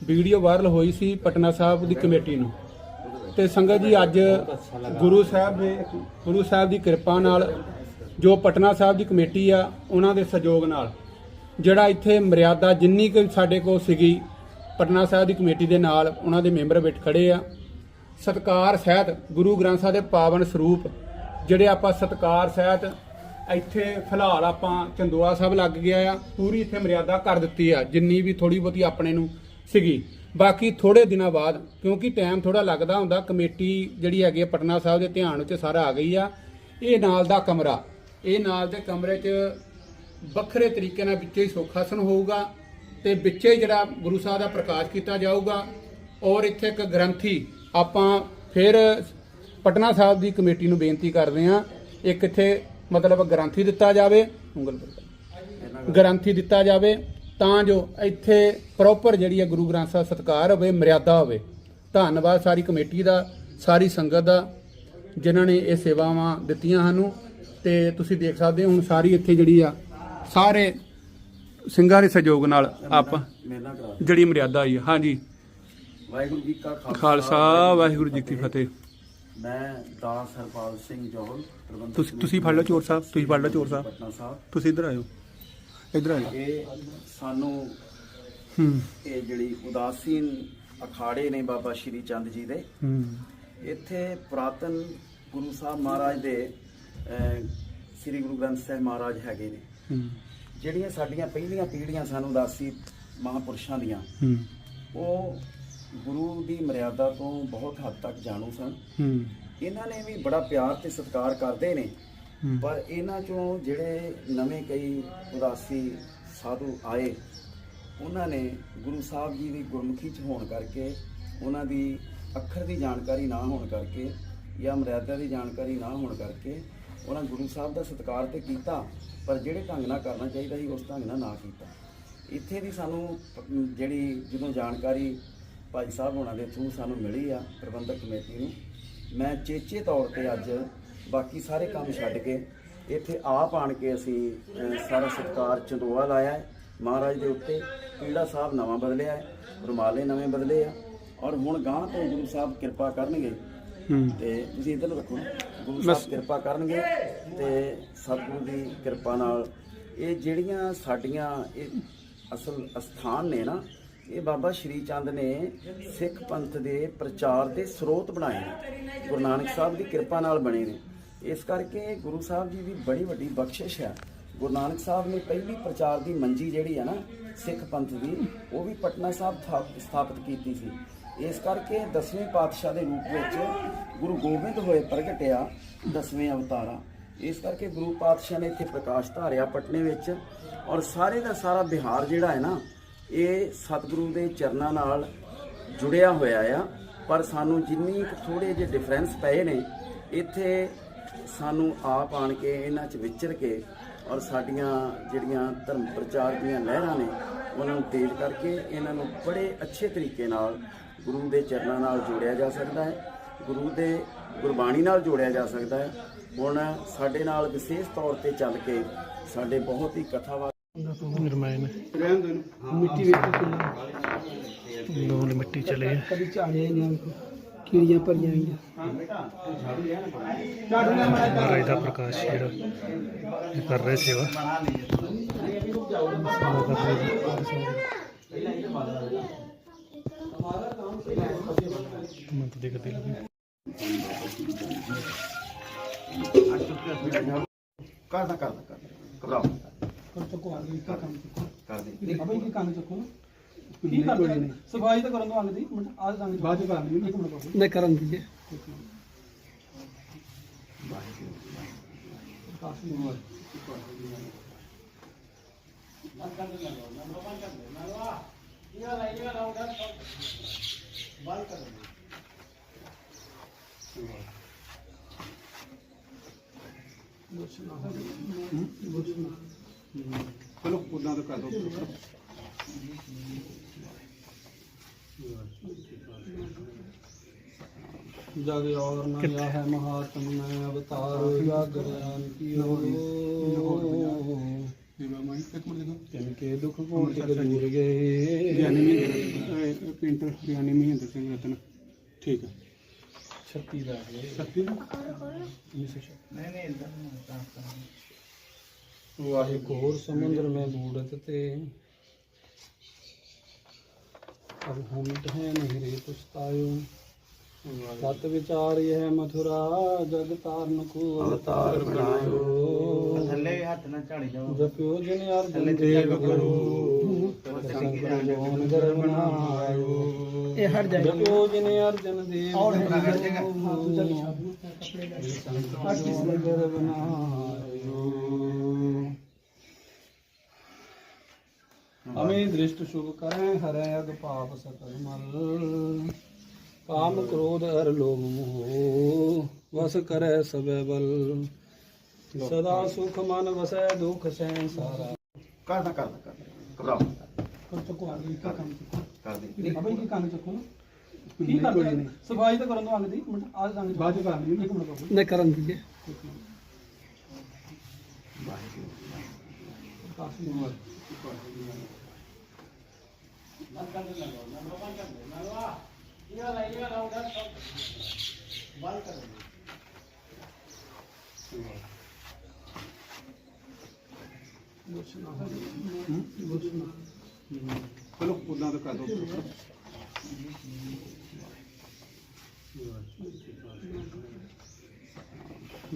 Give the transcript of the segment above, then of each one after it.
Video viral ਹੋਈ ਸੀ ਪਟਨਾ ਸਾਹਿਬ ਦੀ committee ਨੂੰ। ਤੇ ਸੰਗਤ ਜੀ ਅੱਜ ਗੁਰੂ ਸਾਹਿਬ ਦੇ ਗੁਰੂ ਸਾਹਿਬ ਦੀ ਕਿਰਪਾ ਨਾਲ ਜੋ ਪਟਨਾ ਸਾਹਿਬ ਦੀ ਕਮੇਟੀ ਆ, ਉਹਨਾਂ ਦੇ ਸਹਿਯੋਗ ਨਾਲ ਜਿਹੜਾ ਇੱਥੇ ਮਰਿਆਦਾ ਜਿੰਨੀ ਕੁ ਸਾਡੇ ਕੋਲ ਸੀਗੀ, ਪਟਨਾ ਸਾਹਿਬ ਦੀ ਕਮੇਟੀ ਦੇ ਨਾਲ ਉਹਨਾਂ ਦੇ ਮੈਂਬਰ ਬੈਠ ਖੜੇ ਆ। ਸਤਕਾਰ ਸਹਿਤ ਗੁਰੂ ਗ੍ਰੰਥ ਸਾਹਿਬ ਦੇ ਪਾਵਨ ਸਰੂਪ ਜਿਹੜੇ ਆਪਾਂ ਸਤਕਾਰ ਸਹਿਤ ਇੱਥੇ ਫਿਲਹਾਲ ਆਪਾਂ ਚੰਦੋਆ ਸਾਹਿਬ ਲੱਗ ਗਿਆ ਆ, ਪੂਰੀ ਇੱਥੇ ਮਰਿਆਦਾ ਕਰ ਦਿੱਤੀ ਆ, ਜਿੰਨੀ ਵੀ ਥੋੜੀ ਬਹੁਤੀ ਆਪਣੇ ਨੂੰ ਸੀਗੀ। ਬਾਕੀ ਥੋੜੇ ਦਿਨਾਂ ਬਾਅਦ, ਕਿਉਂਕਿ ਟਾਈਮ ਥੋੜਾ ਲੱਗਦਾ ਹੁੰਦਾ, ਕਮੇਟੀ ਜਿਹੜੀ ਹੈਗੀ ਆ ਪਟਨਾ ਸਾਹਿਬ ਦੇ ਧਿਆਨ ਵਿੱਚ ਸਾਰਾ ਆ ਗਈ ਆ। ਇਹ ਨਾਲ ਦਾ ਕਮਰਾ, ਇਹ ਨਾਲ ਦੇ ਕਮਰੇ 'ਚ ਵੱਖਰੇ ਤਰੀਕੇ ਨਾਲ ਵਿੱਚੇ ਹੀ ਸੁਖਾਸਨ ਹੋਊਗਾ ਤੇ ਵਿੱਚੇ ਹੀ ਜਿਹੜਾ ਗੁਰੂ ਸਾਹਿਬ ਦਾ ਪ੍ਰਕਾਸ਼ ਕੀਤਾ ਜਾਊਗਾ। ਔਰ ਇੱਥੇ ਇੱਕ ਗ੍ਰੰਥੀ, ਆਪਾਂ ਫਿਰ ਪਟਨਾ ਸਾਹਿਬ ਦੀ ਕਮੇਟੀ ਨੂੰ ਬੇਨਤੀ ਕਰਦੇ ਹਾਂ, ਇੱਕ ਇੱਥੇ ਮਤਲਬ ਗ੍ਰੰਥੀ ਦਿੱਤਾ ਜਾਵੇ ਉਂਗਲ ਗ੍ਰੰਥੀ ਦਿੱਤਾ ਜਾਵੇ ਤਾਂ ਜੋ ਇੱਥੇ ਪ੍ਰੋਪਰ ਜਿਹੜੀ ਹੈ ਗੁਰੂ ਗ੍ਰੰਥ ਸਾਹਿਬ ਸਤਕਾਰ ਹੋਵੇ ਮਰਿਆਦਾ ਹੋਵੇ। ਧੰਨਵਾਦ ਸਾਰੀ ਕਮੇਟੀ ਦਾ ਸਾਰੀ ਸੰਗਤ ਦਾ ਜਿਨ੍ਹਾਂ ਨੇ ਇਹ ਸੇਵਾਵਾਂ ਦਿੱਤੀਆਂ ਸਾਨੂੰ। ਤੇ ਤੁਸੀਂ ਦੇਖ ਸਕਦੇ ਹੋ ਹੁਣ ਸਾਰੀ ਇੱਥੇ ਜਿਹੜੀ ਆ ਸਾਰੇ ਸਿੰਘਾਂ ਦੇ ਸਹਿਯੋਗ ਨਾਲ ਆਪਾਂ ਜਿਹੜੀ ਮਰਿਆਦਾ ਆਈ ਹਾਂਜੀ। ਵਾਹਿਗੁਰੂ ਜੀ ਕਾ ਖਾਲਸਾ ਵਾਹਿਗੁਰੂ ਜੀ ਕੀ ਫਤਿਹ। ਮੈਂ ਦਾਸ ਹਰਪਾਲ ਸਿੰਘ ਜੋਹਲ ਪ੍ਰਬੰਧਕ ਤੁਸੀਂ ਤੁਸੀਂ ਫੜ ਲਓ ਚੋਰ ਸਾਹਿਬ ਤੁਸੀਂ ਫੜ ਲਓ ਚੋਰ ਸਾਹਿਬ। ਤੁਸੀਂ ਇੱਧਰ ਆਇਓ। ਇੱਧਰ ਆਇਓ ਇਹ ਸਾਨੂੰ ਹੂੰ। ਇਹ ਜਿਹੜੀ ਉਦਾਸੀਨ ਅਖਾੜੇ ਨੇ ਬਾਬਾ ਸ਼੍ਰੀ ਚੰਦ ਜੀ ਦੇ। ਹੂੰ। ਇੱਥੇ ਪੁਰਾਤਨ ਗੁਰੂ ਸਾਹਿਬ ਮਹਾਰਾਜ ਦੇ ਸ੍ਰੀ ਗੁਰੂ ਗ੍ਰੰਥ ਸਾਹਿਬ ਮਹਾਰਾਜ ਹੈਗੇ ਨੇ। ਹੂੰ। ਜਿਹੜੀਆਂ ਸਾਡੀਆਂ ਪਹਿਲੀਆਂ ਪੀੜ੍ਹੀਆਂ ਸਾਨੂੰ ਉਦਾਸੀ ਮਹਾਂਪੁਰਸ਼ਾਂ ਦੀਆਂ ਹੂੰ। ਉਹ ਗੁਰੂ ਦੀ ਮਰਿਆਦਾ ਤੋਂ ਬਹੁਤ ਹੱਦ ਤੱਕ ਜਾਣੂ ਸਨ। ਹੂੰ। ਇਹਨਾਂ ਨੇ ਵੀ ਬੜਾ ਪਿਆਰ ਤੇ ਸਤਿਕਾਰ ਕਰਦੇ ਨੇ। ਪਰ ਇਹਨਾਂ ਚੋਂ ਜਿਹੜੇ ਨਵੇਂ ਕਈ ਉਦਾਸੀ ਸਾਧੂ ਆਏ, ਉਹਨਾਂ ਨੇ ਗੁਰੂ ਸਾਹਿਬ ਜੀ ਦੀ ਗੁਰਮੁਖੀ ਚ ਹੋਣ ਕਰਕੇ, ਉਹਨਾਂ ਦੀ ਅੱਖਰ ਦੀ ਜਾਣਕਾਰੀ ਨਾ ਹੋਣ ਕਰਕੇ ਜਾਂ ਮਰਿਆਦਾ ਦੀ ਜਾਣਕਾਰੀ ਨਾ ਹੋਣ ਕਰਕੇ ਉਹਨਾਂ ਗੁਰੂ ਸਾਹਿਬ ਦਾ ਸਤਿਕਾਰ ਤੇ ਕੀਤਾ, ਪਰ ਜਿਹੜੇ ਢੰਗ ਨਾਲ ਕਰਨਾ ਚਾਹੀਦਾ ਸੀ, ਉਸ ਢੰਗ ਨਾਲ ਨਾ ਕੀਤਾ। ਇੱਥੇ ਦੀ ਸਾਨੂੰ ਜਿਹੜੀ ਜਦੋਂ ਜਾਣਕਾਰੀ ਭਾਈ ਸਾਹਿਬ ਹੋਣਾ ਦੇ ਥਰੂ ਸਾਨੂੰ ਮਿਲੀ ਆ ਪ੍ਰਬੰਧਕ ਕਮੇਟੀ ਨੂੰ, ਮੈਂ ਚੇਚੇ ਤੌਰ ਤੇ ਅੱਜ ਬਾਕੀ ਸਾਰੇ ਕੰਮ ਛੱਡ ਕੇ ਇੱਥੇ ਆਪ ਆਣ ਕੇ ਅਸੀਂ ਅਹ, ਸਾਰਾ ਸਤਕਾਰ ਚੰਦੋਆ ਲਾਇਆ ਹੈ ਮਹਾਰਾਜ ਦੇ ਉੱਤੇ। ਪੀੜਾ ਸਾਹਿਬ ਨਵਾਂ ਬਦਲਿਆ ਹੈ ਰੁਮਾਲੇ ਨਵੇਂ ਬਦਲੇ ਆ। ਔਰ ਹੁਣ ਗਾਂ ਤੋਂ ਗੁਰੂ ਸਾਹਿਬ ਕਿਰਪਾ ਕਰਨਗੇ। ਤੇ ਤੁਸੀਂ ਇਧਰ ਰੱਖੋ ਗੁਰੂ ਸਾਹਿਬ ਕਿਰਪਾ ਕਰਨਗੇ ਤੇ ਸਤਿਗੁਰੂ ਦੀ ਕਿਰਪਾ ਨਾਲ ਇਹ ਜਿਹੜੀਆਂ ਸਾਡੀਆਂ ਇਹ ਅਸਲ ਅਸਥਾਨ ਨੇ ਨਾ ਇਹ ਬਾਬਾ ਸ਼੍ਰੀ ਚੰਦ ਨੇ ਸਿੱਖ ਪੰਥ ਦੇ ਪ੍ਰਚਾਰ ਦੇ ਸਰੋਤ ਬਣਾਏ ਨੇ। ਗੁਰੂ ਨਾਨਕ ਸਾਹਿਬ ਦੀ ਕਿਰਪਾ ਨਾਲ ਬਣੇ ਨੇ। ਇਸ ਕਰਕੇ ਗੁਰੂ ਸਾਹਿਬ ਜੀ ਦੀ ਬੜੀ ਵੱਡੀ ਬਖਸ਼ਿਸ਼ ਹੈ ਗੁਰੂ ਨਾਨਕ ਸਾਹਿਬ ਨੇ ਪਹਿਲੀ ਪ੍ਰਚਾਰ ਦੀ ਮੰਜੀ ਜਿਹੜੀ ਹੈ ਨਾ, ਸਿੱਖ ਪੰਥ ਦੀ, ਉਹ ਵੀ ਪਟਨਾ ਸਾਹਿਬ ਥਾ- ਸਥਾਪਿਤ ਕੀਤੀ ਸੀ। ਇਸ ਕਰਕੇ ਦਸਵੇਂ ਪਾਤਸ਼ਾਹ ਦੇ ਰੂਪ ਵਿੱਚ ਗੁਰੂ ਗੋਬਿੰਦ ਹੋਏ ਪ੍ਰਗਟਿਆ ਦਸਵੇਂ ਅਵਤਾਰਾ। ਇਸ ਕਰਕੇ ਗੁਰੂ ਪਾਤਸ਼ਾਹ ਨੇ ਇੱਥੇ ਪ੍ਰਕਾਸ਼ ਧਾਰਿਆ ਪਟਨੇ ਵਿੱਚ ਔਰ ਸਾਰੇ ਦਾ ਸਾਰਾ ਬਿਹਾਰ ਜਿਹੜਾ ਹੈ ਨਾ, ਇਹ ਸਤਿਗੁਰੂ ਦੇ ਚਰਨਾਂ ਨਾਲ ਜੁੜਿਆ ਹੋਇਆ ਆ। ਪਰ ਸਾਨੂੰ ਜਿੰਨੀ ਥੋੜੇ ਜਿਹੇ ਡਿਫਰੈਂਸ ਪਏ ਨੇ, ਇੱਥੇ ਸਾਨੂੰ ਆਪ ਆਣ ਕੇ ਇਹਨਾਂ 'ਚ ਵਿਚਰ ਕੇ ਔਰ ਸਾਡੀਆਂ ਜਿਹੜੀਆਂ ਧਰਮ ਪ੍ਰਚਾਰ ਦੀਆਂ ਲਹਿਰਾਂ ਨੇ ਉਹਨਾਂ ਨੂੰ ਤੇਜ਼ ਕਰਕੇ ਇਹਨਾਂ ਨੂੰ ਬੜੇ ਅੱਛੇ ਤਰੀਕੇ ਨਾਲ ਗੁਰੂ ਦੇ ਚਰਨਾਂ ਨਾਲ ਜੋੜਿਆ ਜਾ ਸਕਦਾ ਹੈ ਗੁਰੂ ਦੇ ਗੁਰਬਾਣੀ ਨਾਲ ਜੋੜਿਆ ਜਾ ਸਕਦਾ ਹੈ। ਹੁਣ ਸਾਡੇ ਨਾਲ ਵਿਸ਼ੇਸ਼ ਤੌਰ ਤੇ ਚੱਲ ਕੇ ਸਾਡੇ ਬਹੁਤ ਹੀ ਕਥਾਵਾਰ ਨਿਰਮਾਇਨ ਰਹਿਣ ਦੇ ਮਿੱਟੀ ਕਿੰਨਾ। ਲੋਨ ਮਿੱਟੀ ਚਲੇ ਆ। ਕਦੀ ਝਾੜਿਆ ਹੀ ਨਾ ਕੀੜੀਆਂ ਭਰੀਆਂ ਹੋਈਆਂ। ਦਾ ਪ੍ਰਕਾਸ਼ ਜਿਹੜਾ ਕਰ ਰਹੇ ਸੇਵਾ। ਮੰਤ ਦੇ ਕਦੇ ਲੱਗੇ ਕਰਦਾ ਕਰਦਾ ਕਰਦਾ ਘਬਰਾਓ ਪਰ ਚੱਕੋ ਆ ਗਈ ਕੰਮ ਚੱਕੋ ਕਰਦੇ ਅਬੇ ਕੀ ਕੰਮ ਚੱਕੋ ਕੀ ਕਰਦੇ ਨੇ ਸਫ਼ਾਈ ਤਾਂ ਕਰਨ ਦੋ ਆਂਦੇ ਦੀ ਮਿੰਟ ਆ ਜਾਾਂਗੇ ਬਾਅਦ ਚ ਕਰ ਲਈ ਇੱਕ ਮਿੰਟ ਨਹੀਂ ਕਰਨ ਦੀ ਚਲੋ ਉਦਾਂ ਤਾਂ ਕਰ ਦੋ ਜਗ ਔਰ ਨਾ ਯਾ ਹੈ ਮਹਾਤਮ ਮੈਂ ਅਵਤਾਰ ਜਾਗਰਿਆਨ ਕੀ ਹੋ ਤਿਨ ਕੇ ਦੁਖ ਕੋਟ ਦੂਰ ਗਏ। ਗਿਆਨੀ ਪੇਂਟਰ ਹਰਿਆਣੀ ਮਹਿੰਦਰ ਸਿੰਘ ਰਤਨ। ਠੀਕ ਹੈ। 36 ਦਾ 36 ਵਾਹਿਗੁਰੂ ਸਮੁੰਦਰ ਮੈਂ ਬੂੜਤ ਤੇ। ਅਬ ਹਮਿਟ ਹੈ ਨਹੀਂ ਰੇ ਪੁਸਤਾਇਓ ਸਤ ਵਿਚਾਰ ਇਹ ਮਥੁਰਾ ਜਗ ਤਾਰਨ ਕੋ ਅਵਤਾਰ ਬਣਾਇਓ। ਥੱਲੇ ਹੱਥ ਨਾਲ ਝਾੜੀ ਜਾਓ ਜਪਿਓ ਜਿਨ ਅਰਜਨ ਦੇਵ ਗੁਰੂ। ਜੋਨ ਗਰ ਬਣਾਇਓ। ਇਹ ਹਟ ਜਾਏ। ਜਪਿਓ ਜਿਨ ਅਰਜਨ ਦੇਵ ਔਰ ਹਟ ਜਾਏਗਾ। ਗਰ ਬਣਾਇਓ। ਅਮੇ ਦ੍ਰਿਸ਼ਟ ਸ਼ੁਭ ਕਰੈ ਹਰੈ ਅਗ ਪਾਪ ਸਕਲ ਮਲ ਕਾਮ ਕ੍ਰੋਧ ਅਰ ਲੋਭ ਮੋਹ ਵਸ ਕਰੈ ਸਬੈ ਬਲ। ਸਦਾ ਸੁਖ ਮਨ ਵਸੈ ਦੁਖ ਸੰਸਾਰਾ ਕਰਦਾ ਕਰਦਾ ਕਰਦਾ ਘਬਰਾਓ ਨਾ। ਕਰ ਚੱਕੋ ਆ ਗਈ ਕਾ ਕੰਮ ਕਰ ਦੇ। ਨਹੀਂ ਅਬੇ ਕੀ ਕੰਮ ਚੱਕੋ? ਨਾ ਕੀ ਕਰਦੇ ਸਫ਼ਾਈ ਤਾਂ ਕਰਨ ਦੋ ਅੰਗ ਦੀ ਮਿੰਟ ਆ ਜਾਂਗੇ ਬਾਅਦ ਚ ਕਰ ਲਈ ਇੱਕ ਮਿੰਟ ਬਾਬੂ ਨਹੀਂ ਕਰਨ ਦੀ ਕਾਫੀ ਉਮਰ ਚਲੋ ਉਦਾਂ ਤਾਂ ਕਰ ਦੋ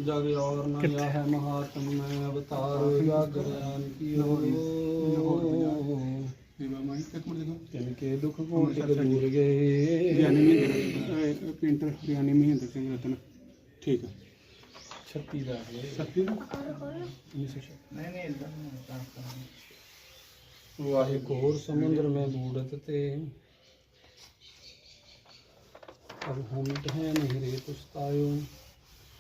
जग और न यह महात्म में अवतार जागरण की हो ਸੇਵਾ శివమణి ਇੱਕ ਮਿੰਟ ਦੇਖੋ। ਕਿ ਦੁੱਖ ਕੋਟ ਕੇ ਦੂਰ ਗਏ? ਗਿਆਨੀ ਮਹਿੰਦਰ ਪੇਂਟਰ ਗਿਆਨੀ ਮਹਿੰਦਰ ਸਿੰਘ ਰਤਨ। ਠੀਕ ਹੈ 36 ਦਾ ਹੈ 36 ਦਾ? ਨਹੀਂ ਨਹੀਂ ਇਦਾਂ ਵਾਹੇ ਘੋਰ ਸਮੁੰਦਰ ਮੈਂ ਬੂੜਤ ਤੇ। ਅਬ ਹਮਟ ਹੈ ਨਹੀਂ ਰੇ ਪੁਸਤਾਇਓ।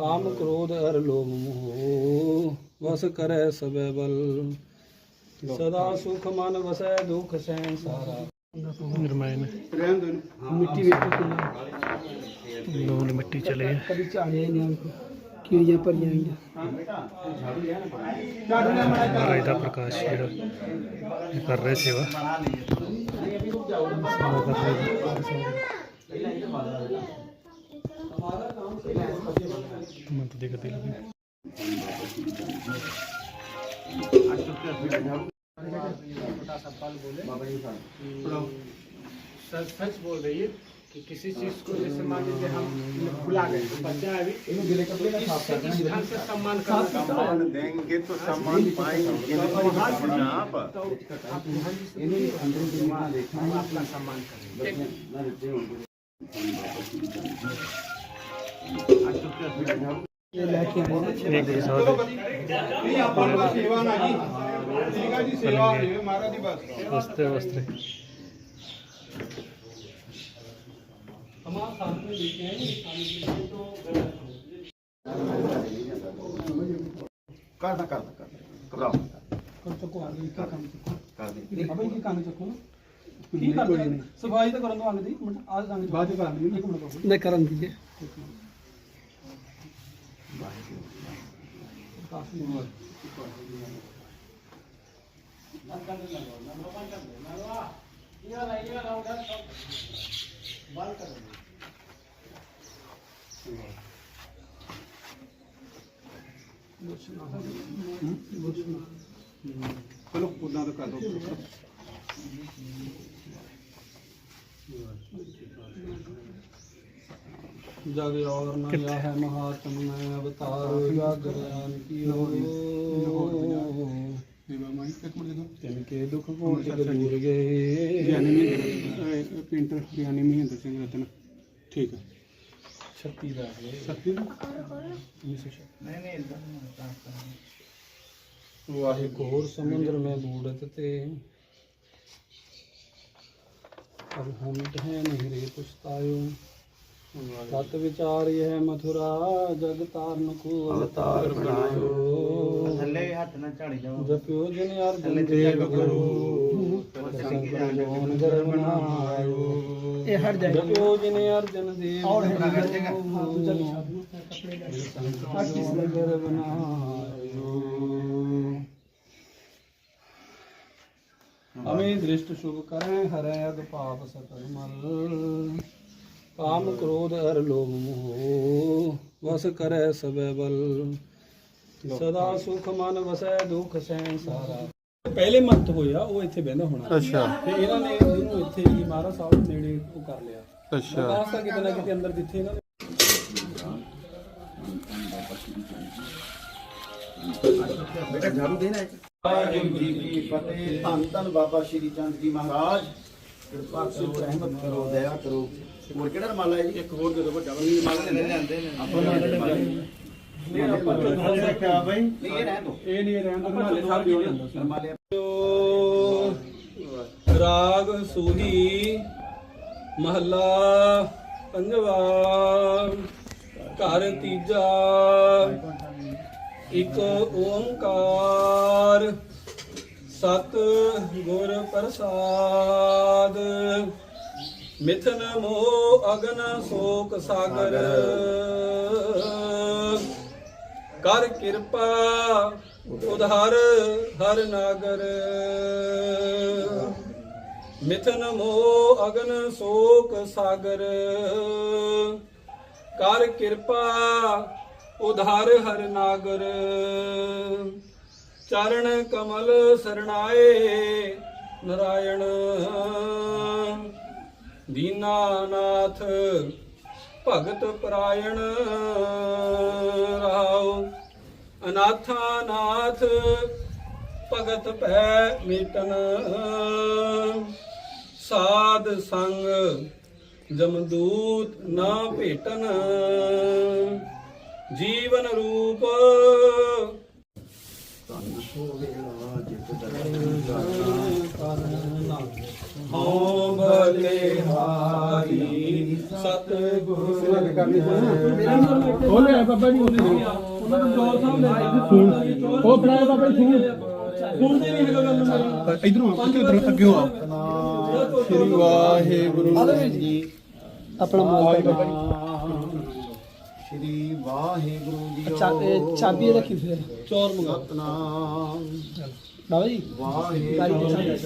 ਕਾਮ ਕ੍ਰੋਧ ਅਰ ਲੋਭ ਮੋਹ ਵਸ ਕਰੈ ਸਬੈ ਬਲ। ਸਦਾ ਸੁਖ ਮਨ ਵਸੈ ਦੁਖ ਸੰਸਾਰਾ ਨਿਰਮਾਇਨ ਰਹਿਣ ਦੋ। ਮਿੱਟੀ ਵਿੱਚ ਲੋਨ ਮਿੱਟੀ ਚਲੇ ਕਦੀ ਭਰੀਆਂ ਹੋਈਆਂ। ਦਾ ਪ੍ਰਕਾਸ਼ ਜਿਹੜਾ ਕਰ ਰਹੇ ਸੇਵਾ। ਸੇਵਾ ਕਰ ਰਹੇ मैं तो देखते छोटा सा पल बोले सच सच बोल रही है कि किसी चीज़ को जैसे मान लीजिए हम भुला गए तो बच्चा अभी इस ढंग से सम्मान सम्मान देंगे तो सम्मान पाएँगे आप अपना सम्मान करेंगे ਲੈ ਕੇ ਆਉਂਦੇ ਦੇ ਸਕਦੇ ਨਹੀਂ ਆਪਾਂ ਨੂੰ ਸੇਵਾ ਨਾ ਜੀ। ਠੀਕ ਆ ਜੀ ਸੇਵਾ ਦੇ ਮਹਾਰਾਜ ਦੀ ਬਸ ਵਸਤੇ ਵਸਤੇ ਹਮਾਂ ਕਰਦਾ ਕਰਦਾ ਕਰਦਾ ਕਰ ਸਫ਼ਾਈ ਚਲੋ ਉਦਾਂ ਤਾਂ ਕਰ ਦੋ जग ਜਗ ਔਰ ਨਾ ਹੈ ਮਹਾਤਮ ਮੈਂ ਅਵਤਾਰ ਜਗ ਗਿਆਨ ਕੀ ਹੋਏ ਤਿੰਨ ਕੇ ਦੁੱਖ ਕੋਟ ਦੂਰ ਗਏ। ਗਿਆਨੀ ਮਹਿੰਦਰ ਪੇਂਟਰ ਗਿਆਨੀ ਮਹਿੰਦਰ ਸਿੰਘ ਰਤਨ ਠੀਕ ਨਹੀਂ ਨਹੀਂ ਮੈਂ ਬੂੜਤ ਸਤ ਵਿਚਾਰੀ ਹੈ ਮਥੁਰਾ ਜਗ ਤਾਰਨ ਕੋ ਅਵਤਾਰ ਬਣਾਇਓ। ਥੱਲੇ ਹੱਥ ਨਾਲ ਝਾੜੀ ਜਾਓ। ਜਪਿਓ ਜਿਨ ਅਰਜਨ ਦੇਵ ਗੁਰੂ। ਇਹ ਹਟ ਜਾਏ। ਜਪਿਓ ਜਿਨ ਅਰਜਨ ਦੇਵ ਔਰ ਹੈ ਸੰਗਤ ਜੋਨ ਗਰ ਬਣਾਇਓ ਅਮੇ ਦ੍ਰਿਸ਼ਟ ਸ਼ੁਭ ਕਰੈ ਹਰੈ ਅਗ ਪਾਪ ਸਕਲ ਮਲ। ਕਾਮ ਕ੍ਰੋਧ ਅਰ ਲੋਭ ਮੋਹ ਵਸ ਕਰੈ ਸਭੈ ਬਲ। ਸਦਾ ਸੁਖ ਮਨ ਵਸੈ ਦੁਖ ਸੰਸਾਰਾ ਪਹਿਲੇ ਮੰਤ ਹੋਇਆ ਉਹ ਇੱਥੇ ਬਹਿੰਦਾ ਹੋਣਾ। ਅੱਛਾ। ਤੇ ਇਹਨਾਂ ਨੇ ਇਹਨੂੰ ਇੱਥੇ ਹੀ ਮਹਾਰਾਜ ਸਾਹਿਬ ਦੇ ਨੇੜੇ ਉਹ ਕਰ ਲਿਆ। ਅੱਛਾ। ਤਾਂ ਕਿਤੇ ਨਾ ਕਿਤੇ ਅੰਦਰ ਜਿੱਥੇ ਇਹਨਾਂ ਨੇ। ਬੇਟਾ ਝਾੜੂ ਦੇਣਾ ਹੈ ਵਾਹਿਗੁਰੂ ਜੀ ਕੀ ਫਤਿਹ। ਧੰਨ ਧੰਨ ਬਾਬਾ ਸ਼੍ਰੀ ਚੰਦ ਜੀ ਮਹਾਰਾਜ। ਕਿਰਪਾ ਕਰੋ ਰਹਿਮਤ ਕਰੋ ਦਇਆ ਕਰੋ। ਹੋਰ ਕਿਹੜਾ ਰਮਾਲਾ ਹੈ ਜੀ। ਇੱਕ ਹੋਰ ਦੇ ਦੋ ਵੱਡਾ ਰਮਾਲਾ ਲੈ ਲੈਂਦੇ ਨੇ। ਆਪਾਂ ਨਾਲ ਰੱਖਿਆ ਬਾਈ? ਨਹੀਂ ਇਹ ਰਹਿ ਦੋ ਇਹ ਨਹੀਂ ਰਹਿਣ ਦਾ ਨਾਲੇ ਸਾਹਿਬ ਦੀ ਹੋਣਾ ਰਮਾਲੇ ਰਾਗ ਸੂਹੀ ਮਹੱਲਾ ਪੰਜਵਾ ਘਰ ਤੀਜਾ ਇੱਕ ਓੰਕਾਰ ਸਤ ਗੁਰ ਪ੍ਰਸਾਦ। ਮਿਥਨ ਮੋਹ ਅਗਨ ਸੋਕ ਸਾਗਰ। ਕਰ ਕਿਰਪਾ ਉਧਾਰ ਹਰ ਨਾਗਰ। ਮਿਥਨ ਮੋਹ ਅਗਨ ਸੋਕ ਸਾਗਰ। ਕਰ ਕਿਰਪਾ ਉਧਾਰ ਹਰ ਨਾਗਰ। ਚਰਨ ਕਮਲ ਸਰਣਾਏ ਨਰਾਇਣ। ਦੀਨਾਨਾਥ ਭਗਤ ਪਰਾਇਣ ਰਾਉ ਅਨਾਥਾ ਨਾਥ ਭਗਤ ਪੈ ਮੀਟਨ। ਸਾਧ ਸੰਗ ਜਮਦੂਤ ਨਾ ਭੇਟਨ। ਜੀਵਨ ਰੂਪ ਹਉ ਭਲੇ ਹਾਰੀ ਸਤ ਗੁਰ ਉਹ ਲੈ ਬਾਬਾ ਜੀ ਉਹਨਾਂ ਨੂੰ ਜੋਰ ਸਾਹਿਬ ਲੈ ਉਹ ਫੜਾਇਆ ਬਾਬਾ ਜੀ ਸੁਣਦੇ ਨਹੀਂ ਹੈਗਾ ਗੱਲ ਮੇਰੀ ਇਧਰੋਂ ਆ ਕਿ ਉਧਰੋਂ ਅੱਗੇ ਆ ਸ੍ਰੀ ਵਾਹਿਗੁਰੂ ਜੀ ਆਪਣਾ ਸ਼੍ਰੀ ਵਾਹਿਗੁਰੂ ਜੀ ਚਾਬੀ ਰੱਖੀ ਫਿਰ। ਚੋਰ ਮੰਗਾ ਸਤਨਾਮ। ਬਾਬਾ ਜੀ ਵਾਹਿਗੁਰੂ ਸਾਹਿਬ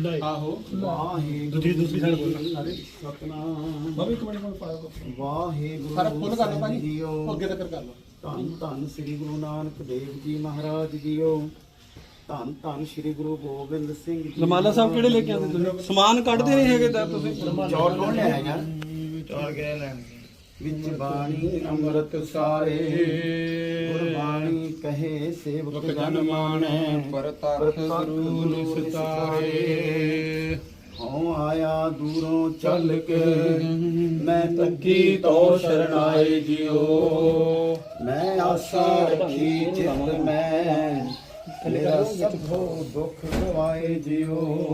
ਜੀ ਆਹੋ। ਵਾਹਿਗੁਰੂ ਦੂਜੀ ਦੂਸਰੀ ਸਾਈਡ ਬੋਲਣਾ ਸਤਨਾਮ। ਬਾਬਾ ਇੱਕ ਮਿੰਟ ਕੋਲ ਪਾਇਆ ਵਾਹਿਗੁਰੂ ਸਾਰਾ ਫੁੱਲ ਕਰ ਲਓ ਭਾਜੀ। ਜੀਓ। ਅੱਗੇ ਤੱਕ ਕਰ ਲਓ। ਧੰਨ ਧੰਨ ਸ੍ਰੀ ਗੁਰੂ ਨਾਨਕ ਦੇਵ ਜੀ ਮਹਾਰਾਜ ਜੀਓ। ਧੰਨ ਧੰਨ ਸ੍ਰੀ ਗੁਰੂ ਗੋਬਿੰਦ ਸਿੰਘ ਜੀ ਰਮਾਲਾ ਸਾਹਿਬ ਕਿਹੜੇ ਲੈ ਕੇ ਆਉਂਦੇ ਤੁਸੀਂ? ਸਮਾਨ ਕੱਢਦੇ ਨਹੀਂ ਹੈਗੇ ਤਾਂ ਤੁਸੀਂ? ਚੌਲ ਕੌਣ ਲਿਆਇਆ ਯਾਰ ਚੌਲ ਕੇ ਲੈਣ ਵਿੱਚ ਬਾਣੀ ਅੰਮ੍ਰਿਤ ਸਾਰੇ ਗੁਰਬਾਣੀ ਕਹੇ ਸੇਵਕ ਜਨ ਮਾਣੈ ਪਰਤਖ ਗੁਰੂ ਨਿਸਤਾਰੇ ਹਉ ਆਇਆ ਦੂਰੋਂ ਚੱਲ ਕੇ। ਮੈਂ ਤੱਕੀ ਤੋ ਸ਼ਰਨਾਏ ਜਿਉ। ਮੈਂ ਆਸਾ ਰੱਖੀ ਚਿਤ ਮੈਂ। ਮੇਰਾ ਸਭੋ ਦੁੱਖ ਗਵਾਏ ਜਿਉ।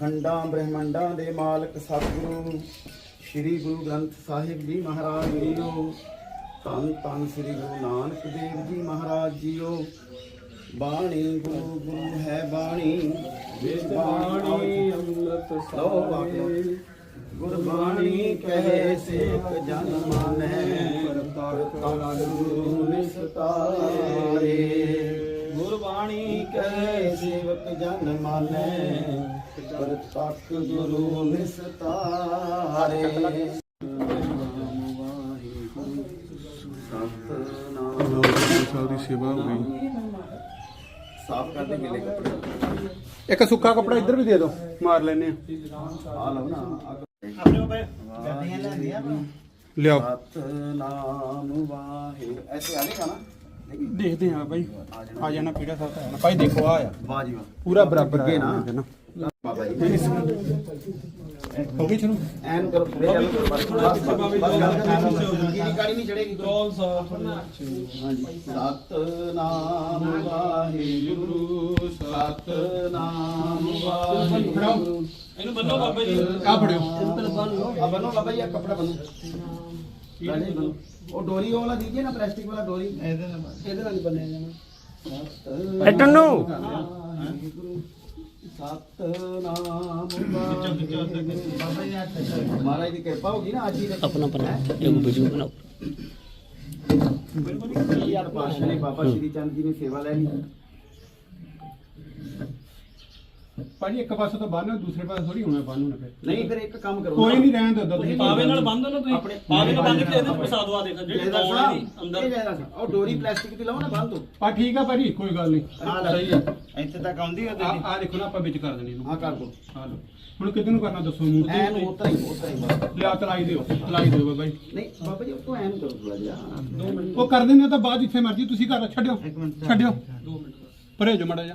ਖੰਡਾਂ ਬ੍ਰਹਮੰਡਾਂ ਦੇ ਮਾਲਕ ਸਤਿਗੁਰੂ। ਸ੍ਰੀ ਗੁਰੂ ਗ੍ਰੰਥ ਸਾਹਿਬ ਜੀ ਮਹਾਰਾਜ ਜੀਓ। ਧੰਨ ਧੰਨ ਸ੍ਰੀ ਗੁਰੂ ਨਾਨਕ ਦੇਵ ਜੀ ਮਹਾਰਾਜ ਜੀਓ। ਬਾਣੀ ਗੁਰੂ ਗੁਰੂ ਹੈ ਬਾਣੀ। ਬਾਣੀ ਅੰਮ੍ਰਿਤ ਲਓ ਬਾਣੀ ਸਾਰੇ, ਗੁਰਬਾਣੀ ਕਹੇ ਸੇਵਕ ਜਨ ਮਾਨੈ ਕਰਤਾ ਗੁਰੂ ਨਿਸਤਾਰੇ ਗੁਰਬਾਣੀ ਕਹੇ ਸੇਵਕ ਜਨ ਮਾਨੈ ਕਰਤਾ ਗੁਰੂ ਨਿਸਤਾਰੇ। ਸਤਨਾਮ ਸਾਹਿਬ ਦੀ ਸੇਵਾ ਹੋ ਗਈ ਸਾਫ਼ ਕਰ ਦੇ ਗਿੱਲੇ ਕੱਪੜੇ? ਇੱਕ ਸੁੱਕਾ ਕਪੜਾ ਇੱਧਰ ਵੀ ਦੇ ਦਿਓ। ਮਾਰ ਲੈਨੇ ਆ। ਆ ਲਓ ਨਾ ਲਿਆਓ। ਸਤਨਾਮ ਵਾਹਿਗੁਰੂ ਐਸੇ ਆ ਜਾਏਗਾ ਨਾ? ਦੇਖਦੇ ਆ ਬਾਈ। ਆ ਜਾਣਾ ਪੀੜਾ ਸਾਹਿਬ ਤਾਂ। ਆਣਾ ਭਾਈ ਦੇਖੋ ਆ ਆ। ਵਾਹ ਜੀ ਵਾਹ। ਪੂਰਾ ਬਰਾਬਰ ਅੱਗੇ ਆ ਨਾ। ਬਾਬਾ ਜੀ ਹੋ ਗਈ ਸ਼ੁਰੂ ਐਨ ਕਰੋ ਥੋੜੇ ਜਿਹਾ ਕਰੋ ਬਸ ਬਸ ਬਸ ਗੱਲ ਕਰ ਕੀ ਕਾਲੀ ਨਹੀਂ ਚੜੇਗੀ ਚੌਲ ਸਾਫ਼ ਹਾਂਜੀ ਸਤਨਾਮ ਵਾਹਿਗੁਰੂ ਸਤਨਾਮ ਵਾਹਿਗੁਰੂ ਆ ਫੜਿਓ ਆ ਬੰਨੋ ਬਾਬਾ ਜੀ ਆ ਕੱਪੜਾ ਬੰਨੋ ਉਹ ਡੋਰੀ ਵਾਲਾ ਦੀਜੀਏ ਨਾ ਪਲਾਸਟਿਕ ਵਾਲਾ ਡੋਰੀ ਇਹਦੇ ਨਾਲ ਇਹਦੇ ਨਾਲ ਬੰਨਿਆ ਜਾਣਾ ਇਹ ਸਤਨਾਮ ਬਾਬਾ ਜੀ ਹੱਥ ਮਹਾਰਾਜ ਦੀ ਕਿਰਪਾ ਹੋਗੀ ਨਾ ਅੱਜ ਹੀ ਆਪਣਾ ਆਪਣਾ ਇੱਕ ਵੀਡੀਓ ਬਣਾਓ। ਯਾਰ ਪਾਸ਼ਾ ਨੇ ਬਾਬਾ ਸ਼੍ਰੀ ਚੰਦ ਜੀ ਨੇ ਸੇਵਾ ਲੈਣੀ ਭਾਜੀ ਇੱਕ ਪਾਸੇ ਤੋਂ ਬੰਨ੍ਹੋ ਦੂਸਰੇ ਪਾਸੇ ਥੋੜੀ ਹੋਣਾ ਬੰਨ੍ਹੋ ਨਾ ਫਿਰ। ਨਹੀਂ ਫਿਰ ਇੱਕ ਕੰਮ ਕਰੋ। ਕੋਈ ਨਹੀਂ ਰਹਿਣ ਦਿਓ ਤੁਸੀਂ ਪਾਵੇ ਨਾਲ ਬੰਨ ਦੋ ਨਾ ਤੁਸੀਂ। ਆਪਣੇ- ਪਾਵੇ ਨਾਲ ਬੰਨ ਕੇ ਇਹਦੇ ਵਿੱਚ ਫਸਾ ਦਵਾ ਦੇਖੋ ਜਿਹੜੀ ਹੈ ਦੀ ਅੰਦਰ। ਉਹ ਡੋਰੀ ਪਲਾਸਟਿਕ ਦੀ ਲਾਓ ਨਾ ਬੰਨ ਦੋ। ਆ ਠੀਕ ਆ ਭਾਜੀ ਕੋਈ ਗੱਲ ਨਹੀਂ। ਸਹੀ ਹੈ ਇੱਥੇ ਤੱਕ ਆਉਂਦੀ ਹੈ ਆ ਆ ਦੇਖੋ ਨਾ ਆਪਾਂ ਵਿੱਚ ਕਰ ਦੇਣੀ ਇਹਨੂੰ। ਹਾਂ ਕਰ ਦੋ। ਆ ਲਓ। ਹੁਣ ਕਿਤੇ ਨੂੰ ਕਰਨਾ ਦੱਸੋ ਐਨ ਮੂਰਤੀ ਉਤਰਾ ਹੀ ਉਤਰਾ ਹੀ ਬਸ। ਲਿਆ ਤਲਾਈ ਦਿਓ ਤਲਾਈ ਦਿਓ ਬਾਬਾ ਜੀ। ਨਹੀਂ ਬਾਬਾ ਜੀ ਉਹ ਤੋਂ ਐਨ ਕਰੋ ਥੋੜਾ ਜਿਹਾ। ਦੋ ਮਿੰਟ। ਉਹ ਕਰ ਦਿੰਦੇ ਆ ਤਾਂ ਬਾਅਦ ਜਿੱਥੇ ਮਰਜ਼ੀ ਤੁਸੀਂ ਕਰ ਛੱਡਿਓ ਇੱਕ ਮਿੰਟ। ਛੱਡਿਓ। ਪਰੇ ਜੋ ਮੜਾ ਜਾ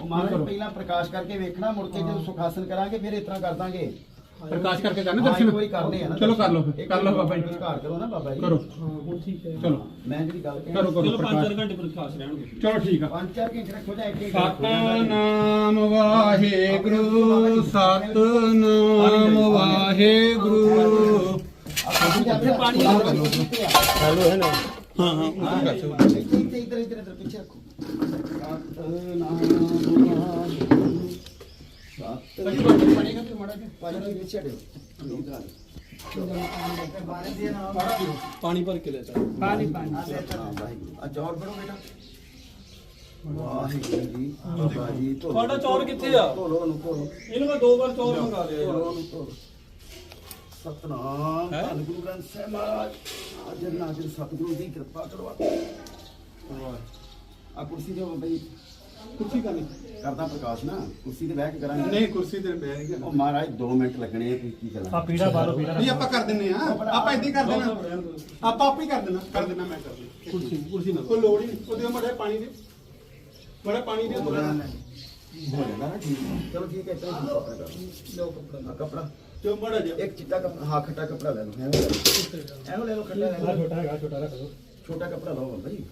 ਉਹ ਪਹਿਲਾਂ ਪ੍ਰਕਾਸ਼ ਕਰਕੇ ਵੇਖਣਾ ਮੁੜ ਕੇ ਜਦੋਂ ਸੁਖਾਸਨ ਕਰਾਂਗੇ ਫਿਰ ਇਸ ਤਰ੍ਹਾਂ ਕਰ ਦਾਂਗੇ। ਪ੍ਰਕਾਸ਼ ਕਰਕੇ ਕਰਨੇ ਦਰਸ਼ਨ। ਕੋਈ ਕਰਨੇ ਆ ਨਾ ਚਲੋ ਕਰ ਲਓ ਕਰ ਲਓ ਬਾਬਾ ਜੀ। ਘਰ ਕਰੋ ਨਾ ਬਾਬਾ ਜੀ। ਕਰੋ। ਹੁਣ ਠੀਕ ਹੈ। ਚਲੋ। ਮੈਂ ਜਿਹੜੀ ਗੱਲ ਕਹਿ ਕਰੋ ਕਰੋ 5-4 ਘੰਟੇ ਪ੍ਰਕਾਸ਼ ਰਹਿਣਗੇ। ਚਲੋ ਠੀਕ ਆ। 5-4 ਘੰਟੇ ਰੱਖੋ ਜਾਂ ਇੱਕ ਇੱਕ ਸਤਨਾਮ ਵਾਹਿਗੁਰੂ ਸਤਨਾਮ ਵਾਹਿਗੁਰੂ। ਪਾਣੀ ਹੈਲੋ ਹੈ ਨਾ? ਹਾਂ ਹਾਂ ਇੱਧਰ ਇੱਧਰ ਇੱਧਰ ਪਿੱਛੇ ਰੱਖੋ। ਪਾਣੀ ਭਰ ਕੇ ਲੈ ਚਾ ਪਾਣੀ ਪਾਣੀ। ਆ ਚੌਰ ਫੜੋ ਬੇਟਾ ਵਾਹਿਗੁਰੂ ਜੀ ਬਾਬਾ ਜੀ ਤੁਹਾਡਾ ਚੌਰ ਕਿੱਥੇ ਆ? ਢੋਲੋ ਨੂੰ ਢੋਲੋ ਇਹਨੂੰ ਮੈਂ ਦੋ ਵਾਰ ਚੌਰ ਮੰਗਾ ਲਿਆ ਸਤਨਾਮ ਧੰਨ ਗੁਰੂ ਗ੍ਰੰਥ ਆ ਕੁਰਸੀ ਦੇ ਬਈ ਕੁਰਸੀ ਕਰਨੀ। ਕਰਦਾ ਪ੍ਰਕਾਸ਼ ਨਾ ਕੁਰਸੀ ਤੇ ਬਹਿ ਕੇ ਕਰਾਂਗੇ। ਨਹੀਂ ਕੁਰਸੀ ਤੇ ਬਹਿ ਨਹੀਂ ਉਹ ਮਹਾਰਾਜ 2 ਮਿੰਟ ਲੱਗਣੇ ਆ ਕੀ ਕੀ ਕਰਾਂ। ਪੀੜਾ ਬਾਹਰੋਂ ਪੀੜਾ ਨਹੀਂ ਆਪਾਂ ਕਰ ਦਿੰਨੇ ਆ। ਆਪਾਂ ਹੀ ਕਰ ਦੇਣਾ ਆਪਾਂ ਆਪੇ ਹੀ ਕਰ ਦੇਣਾ ਕਰ ਦੇਣਾ ਮੈਂ ਕਰ ਕੁਰਸੀ ਕੁਰਸੀ ਨਾ ਕੋਈ ਲੋੜ ਹੀ ਨਹੀਂ। ਉਹਦੇ ਮੜੇ ਪਾਣੀ ਦੇ। ਮੜੇ ਪਾਣੀ ਦੇ ਥੋੜਾ ਹੋ ਜਾਣਾ ਨਾ ਠੀਕ। ਚਲੋ ਠੀਕ ਹੈ ਚਲੋ ਕੱਪੜਾ। ਕਰ ਲਓ ਕੱਪੜਾ। ਕੱਪੜਾ। ਮੜਾ ਜਾ ਇੱਕ ਚਿੱਟਾ ਕੱਪੜਾ ਹਾਂ ਖੱਟਾ ਕੱਪੜਾ ਲੈ ਲਓ। ਐਵੇਂ ਲੈ ਲਓ। ਐਵੇਂ ਲੈ ਲਓ ਖੱਟਾ ਲੈ ਲਓ। ਛੋਟਾ ਹੈਗਾ ਛੋਟਾ ਰੱਖ ਦੋ ਛੋਟਾ ਕੱਪੜਾ ਲਓ ਬਾਬਾ ਜੀ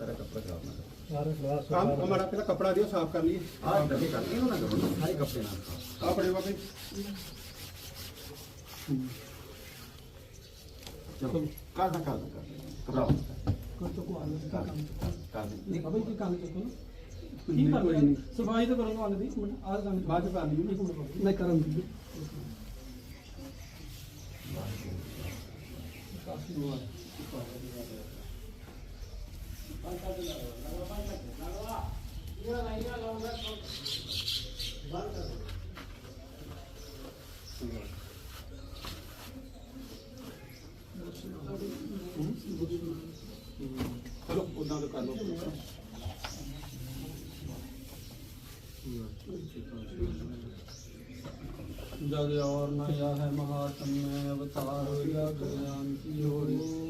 ਸਾਰਾ ਕੱਪੜਾ ਖਰਾਬ ਨਾ ਕਰੋ ਸਾਰੇ ਸਵਾਸ ਕੰਮ ਹਮਾਰਾ ਪਹਿਲਾਂ ਕਪੜਾ ਦਿਓ ਸਾਫ਼ ਕਰ ਲਈਏ ਆਹ ਡੱਬੇ ਕਰ ਇਹਨੂੰ ਨਾ ਕਰੋ ਸਾਰੇ ਕੱਪੜੇ ਨਾਲ ਆ ਫੜੇ ਬਾਬੇ ਚਲੋ ਕਰ ਦਾ ਕਰ ਦਾ ਕਰ ਕੱਪੜਾ कोई तो को आने का काम ਕਰ ਦੇ नहीं बाबा जी काम देखो ना ਨਹੀਂ ਕੋਈ ਨਹੀਂ ਸਫਾਈ ਤਾਂ ਕਰੂੰਗਾ ਆਨੇ ਦੀ ਇੱਕ ਮਿੰਟ ਆਹ ਗਾਣੇ ਬਾਅਦ ਚ ਕਰ ਲਈਏ मैं करम दी ਚਲੋ ਉਦਾਂ ਤੋਂ ਕਰ ਲਓ जग और नया है महात्म में अवतार या ज्ञानती हो चलते दुख को दूर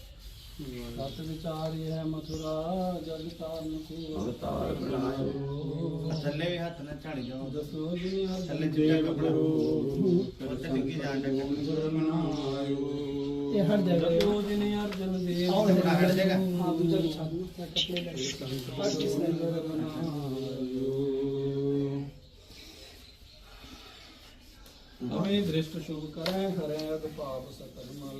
ਸਤ ਵਿਚਾਰਿਐ ਮਥੁਰਾ ਜਗ ਤਾਰਨ ਕੋ ਅਵਤਾਰ ਬਣਾਇਓ ਥੱਲੇ ਵੀ ਹੱਥ ਨਾ ਝਾੜੀ ਜਾਓ। ਦਸੋ ਜੀ ਥੱਲੇ ਜਿਹਾ ਕਪੜਾ। ਉੱਤੇ ਡਿੱਗੀ ਜਾਣ ਦੇ ਗੁਰੂ ਮਨਾਇਓ। ਇਹ ਹਰ ਜਗ੍ਹਾ। ਦਸੋ ਜੀ ਨੇ ਅਰਜਨ ਦੇ ਹਰ ਜਗ੍ਹਾ। ਹਾਂ ਦੂਜਾ ਸਾਧੂ ਕਪੜੇ ਲੈ ਹਰ ਕਿਸ ਨੇ ਅਮੇ ਦ੍ਰਿਸ਼ਟ ਸ਼ੁਭ ਕਰੈ ਹਰੇ ਅਦ ਪਾਪ ਸਕਲ ਮਲ।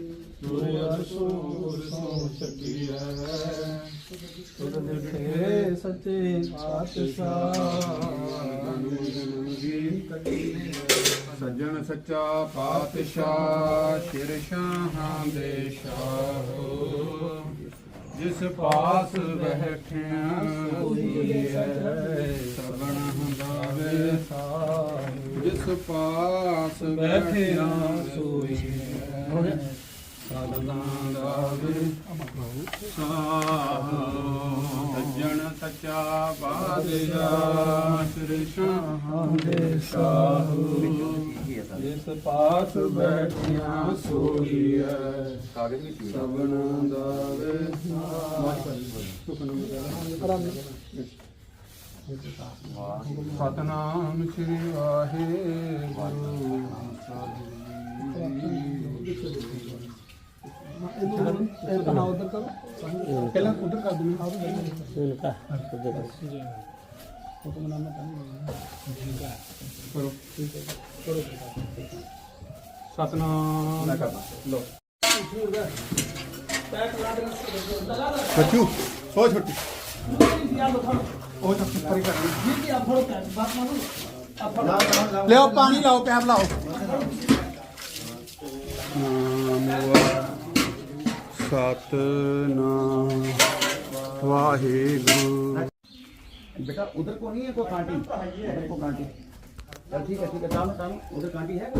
ਗੁਰ ਅਰਸੂਰ ਸੋ ਛਕੀਐ ਸੁਰ ਦੇਖੇ ਸੱਚੇ ਪਾਤਸ਼ਾਹ ਸੱਜਣ ਸੱਚਾ ਪਾਤਸ਼ਾਹ ਸ਼ਿਰ ਸ਼ਾਹਾਂ ਦੇ ਸ਼ਾਹ। ਜਿਸ ਪਾਸ ਬੈਠਿਆ ਸੋਈ ਹੈ ਸਬਣ ਹੰਦਾਵੇ ਜਿਸ ਪਾਸ ਬੈਠਿਆ ਸੋਈ ਹੈ ਸਦਨਾਂ ਦਾ ਸੱਜਣ ਸੱਚਾ ਬਾਦਸ਼ਾਹ ਸ਼ਿਰ ਦੇ ਸ਼ਾਹ ਜਿਸ ਪਾਸ ਬੈਠਿਆ ਸੋਈ ਹੈ ਕਾਗਜ਼ ਵੀ ਸਤਨਾਮ ਸ੍ਰੀ ਵਾਹਿਗੁਰੂ। ਇਹ ਤਾਂ ਉਧਰ ਕਰੋ ਪਹਿਲਾਂ ਉਧਰ ਕਰ ਦਿੰਦੇ ਹੁਕਮ ਨਾਮ ਤਾਂ ਕਰੋ ਸਤਨਾਮ ਮੈਂ ਕਰਦਾ ਲੋ ਬੱਚੂ ਸੋ ਛੋਟੀ ਉਹ ਤਾਂ ਪਰੀ ਕਰਨੀ ਲਿਓ ਪਾਣੀ ਲਾਓ, ਪੈਪ ਲਾਓ। ਨਾਮ ਸਤਨਾਮ ਵਾਹਿਗੁਰੂ बेटा उधर को नहीं है कोई कांटी उधर को कांटी चल ठीक है ठीक है काम काम उधर कांटी है